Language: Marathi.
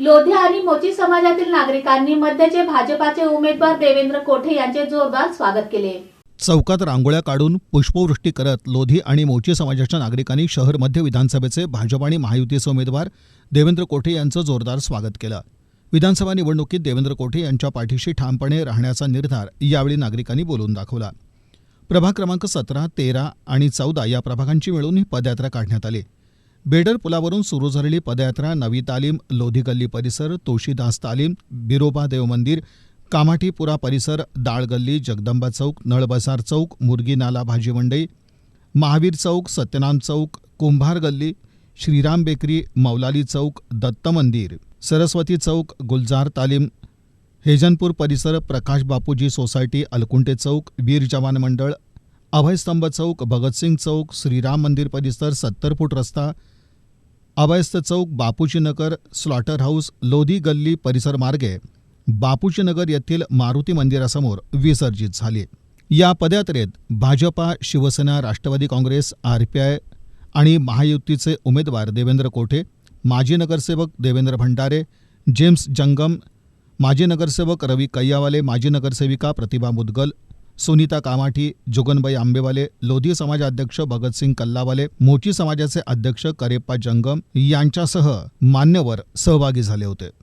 लोधी आणि मोची समाजातील नागरिकांनी मध्यचे भाजपाचे उमेदवार देवेंद्र कोठे यांचे जोरदार स्वागत केले. चौकात रांगोळ्या काढून पुष्पवृष्टी करत लोधी आणि मोची समाजाच्या नागरिकांनी शहर मध्य विधानसभेचे भाजप आणि महायुतीचे उमेदवार देवेंद्र कोठे यांचं जोरदार स्वागत केलं. विधानसभा निवडणुकीत देवेंद्र कोठे यांच्या पाठीशी ठामपणे राहण्याचा निर्धार यावेळी नागरिकांनी बोलून दाखवला. प्रभाग क्रमांक सतरा तेरा आणि चौदा या प्रभागांची मिळून ही पदयात्रा काढण्यात आली. बेडर पुलावरून सुरू झालेली पदयात्रा नवी तालीम लोधी गल्ली परिसर तोशीदास तालीम बिरोबा देव मंदिर कामाठीपुरा परिसर दाळगल्ली जगदंबा चौक नळबसार चौक मुर्गी नाला भाजी मंडई महावीर चौक सत्यनाम चौक कुंभार गल्ली श्रीराम बेकरी मौलाली चौक दत्त मंदिर सरस्वती चौक गुलजार तालीम हेजनपूर परिसर प्रकाश बापूजी सोसायटी अलकुंटे चौक वीर जवान मंडळ अभयस्तंभ चौक भगतसिंग चौक श्रीराम मंदिर परिसर सत्तर फूट रस्ता अभयस्त चौक बापूजी नगर स्लॉटर हाऊस लोधी गल्ली परिसर मार्गे बापूजी नगर येथील मारुती मंदिरासमोर विसर्जित झाली. या पदयात्रेत Bhajpa Shiv Sena Rashtrawadi Congress R P I आणि महायुतीचे उमेदवार देवेंद्र कोठे माजी नगरसेवक देवेंद्र भंडारे जेम्स जंगम माजी नगरसेवक रवी कैयावाले माजी नगरसेविका प्रतिभा मुदगल सुनीता कामाठी जुगनबाई आंबेवाले लोधी समाजाध्यक्ष भगतसिंग कल्लावाले मोची समाजाचे अध्यक्ष करेप्पा जंगम यांच्यासह मान्यवर सहभागी झाले होते.